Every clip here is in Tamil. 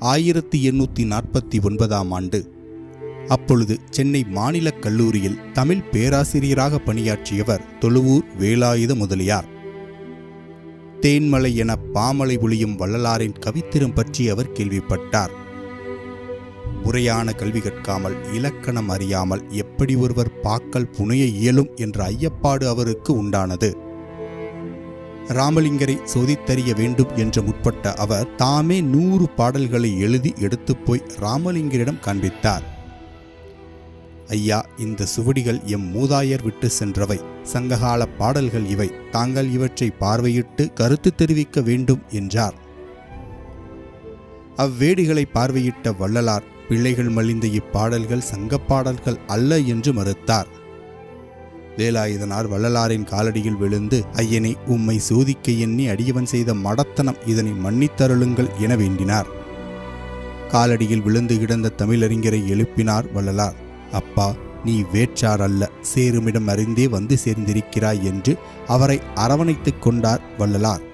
ஆயிரத்தி எண்ணூற்றி நாற்பத்தி ஒன்பதாம் ஆண்டு. அப்பொழுது சென்னை மாநிலக் கல்லூரியில் தமிழ் பேராசிரியராக பணியாற்றியவர் தொழுவூர் வேலாயுத முதலியார். தேன்மலை என பாமலை ஒளியும் வள்ளலாரின் கவித்திறம் பற்றி அவர் கேள்விப்பட்டார். முறையான கல்வி கற்காமல் இலக்கணம் அறியாமல் எப்படி ஒருவர் பாக்கல் புனைய இயலும் என்ற ஐயப்பாடு அவருக்கு உண்டானது. ராமலிங்கரை சோதித்தறிய வேண்டும் என்று முற்பட்ட அவர் தாமே நூறு பாடல்களை எழுதி எடுத்துப் போய் ராமலிங்கரிடம் காண்பித்தார். ஐயா இந்த சுவடிகள் எம் மூதாயர் விட்டு சென்றவை. சங்ககால பாடல்கள் இவை. தாங்கள் இவற்றை பார்வையிட்டு கருத்து தெரிவிக்க வேண்டும் என்றார். அவ்வேடிகளை பார்வையிட்ட வள்ளலார் பிள்ளைகள் மலிந்த இப்பாடல்கள் சங்கப்பாடல்கள் அல்ல என்று மறுத்தார். வேலாயுதனார் வள்ளலாரின் காலடியில் விழுந்து ஐயனை உம்மை சோதிக்க எண்ணி அடியவன் செய்த மடத்தனம் இதனை மன்னித்தருளுங்கள் என வேண்டினார். காலடியில் விழுந்து கிடந்த தமிழறிஞரை எழுப்பினார் வள்ளலார். அப்பா நீ வேற்றார் அல்ல சேருமிடம் அறிந்தே வந்து சேர்ந்திருக்கிறாய் என்று அவரை அரவணைத்துக் கொண்டார் வள்ளலார்.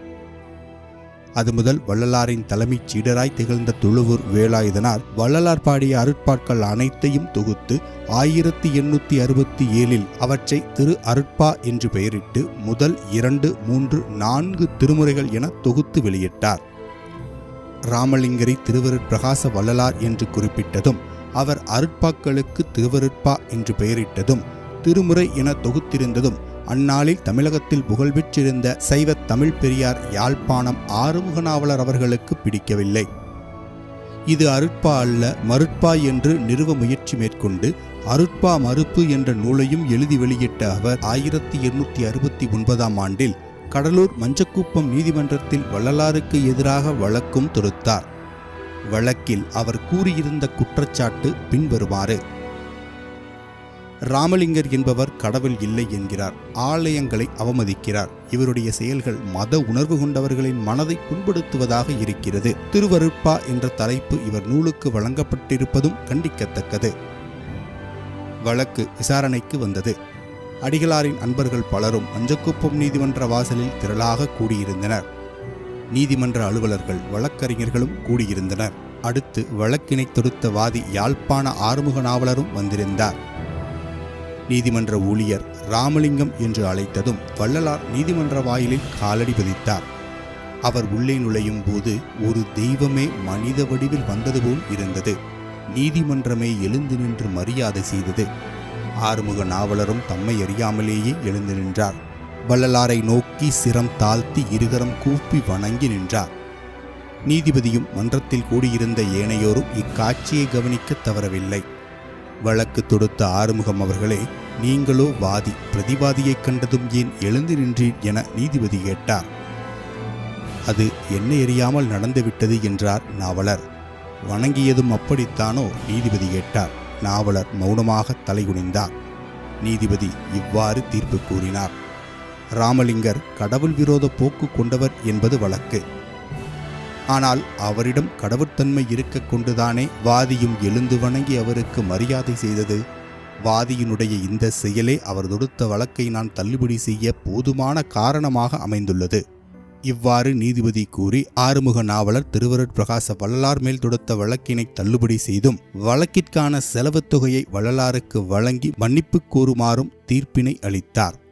அது முதல் வள்ளலாரின் தலைமைச் சீடராய் திகழ்ந்த துளுவூர் வேலாயுதனார் வள்ளலார் பாடிய அருட்பாட்கள் அனைத்தையும் தொகுத்து ஆயிரத்தி எண்ணூத்தி அறுபத்தி ஏழில் அவற்றை திரு அருட்பா என்று பெயரிட்டு முதல் இரண்டு மூன்று நான்கு திருமுறைகள் என தொகுத்து வெளியிட்டார். ராமலிங்கரை திருவருட்பிரகாச வள்ளலார் என்று குறிப்பிட்டதும் அவர் அருட்பாக்களுக்கு திருவருட்பா என்று பெயரிட்டதும் திருமுறை என தொகுத்திருந்ததும் அந்நாளில் தமிழகத்தில் புகழ்பெற்றிருந்த சைவ தமிழ் பெரியார் யாழ்ப்பாணம் ஆறுமுகநாவலர் அவர்களுக்கு பிடிக்கவில்லை. இது அருட்பா அல்ல மருட்பா என்று நிறுவ முயற்சி மேற்கொண்டு அருட்பா மறுப்பு என்ற நூலையும் எழுதி வெளியிட்ட அவர் ஆயிரத்தி எண்ணூற்றி அறுபத்தி ஒன்பதாம் ஆண்டில் கடலூர் மஞ்சக்குப்பம் நீதிமன்றத்தில் வள்ளலாருக்கு எதிராக வழக்கும் தொடுத்தார். வழக்கில் அவர் கூறியிருந்த குற்றச்சாட்டு பின்வருமாறு. ராமலிங்கர் என்பவர் கடவுள் இல்லை என்கிறார். ஆலயங்களை அவமதிக்கிறார். இவருடைய செயல்கள் மத உணர்வு கொண்டவர்களின் மனதை புண்படுத்துவதாக இருக்கிறது. திருவருட்பா என்ற தலைப்பு இவர் நூலுக்கு வழங்கப்பட்டிருப்பதும் கண்டிக்கத்தக்கது. வழக்கு விசாரணைக்கு வந்தது. அடிகளாரின் அன்பர்கள் பலரும் மஞ்சக்குப்பம் நீதிமன்ற வாசலில் திரளாக கூடியிருந்தனர். நீதிமன்ற அலுவலர்கள் வழக்கறிஞர்களும் கூடியிருந்தனர். அடுத்து வழக்கினை தொடுத்த வாதி யாழ்ப்பாண ஆறுமுக நாவலரும் வந்திருந்தார். நீதிமன்ற ஊழியர் ராமலிங்கம் என்று அழைத்ததும் வள்ளலார் நீதிமன்ற வாயிலில் காலடி பதித்தார். அவர் உள்ளே நுழையும் போது ஒரு தெய்வமே மனித வடிவில் வந்தது போல் இருந்தது. நீதிமன்றமே எழுந்து நின்று மரியாதை செய்தது. ஆறுமுக நாவலரும் தம்மை அறியாமலேயே எழுந்து நின்றார். வள்ளலாரை நோக்கி சிரம் தாழ்த்தி இருகரம் கூப்பி வணங்கி நின்றார். நீதிபதியும் மன்றத்தில் கூடியிருந்த ஏனையோரும் இக்காட்சியை கவனிக்க தவறவில்லை. வழக்கு தொடுத்த ஆறுமுகம் அவர்களே நீங்களோ வாதி பிரதிவாதியைக் கண்டதும் ஏன் எழுந்து நின்றீர் என நீதிபதி கேட்டார். அது என்ன எறியாமல் நடந்துவிட்டது என்றார் நாவலர். வணங்கியதும் அப்படித்தானோ? நீதிபதி கேட்டார். நாவலர் மௌனமாக தலைகுனிந்தார். நீதிபதி இவ்வாறு தீர்ப்பு கூறினார். ராமலிங்கர் கடவுள் விரோத போக்கு கொண்டவர் என்பது வழக்கு. ஆனால் அவரிடம் கடவுட்தன்மை இருக்க கொண்டுதானே வாதியும் எழுந்து வணங்கி அவருக்கு மரியாதை செய்தது? வாதியினுடைய இந்த செயலே அவர் தொடுத்த வழக்கை நான் தள்ளுபடி செய்ய போதுமான காரணமாக அமைந்துள்ளது. இவ்வாறு நீதிபதி கூறி ஆறுமுக நாவலர் திருவருட்பிரகாச வள்ளலார் மேல் தொடுத்த வழக்கினை தள்ளுபடி செய்தும் வழக்கிற்கான செலவுத் தொகையை வள்ளலாருக்கு வழங்கி மன்னிப்பு கோருமாறும் தீர்ப்பினை அளித்தார்.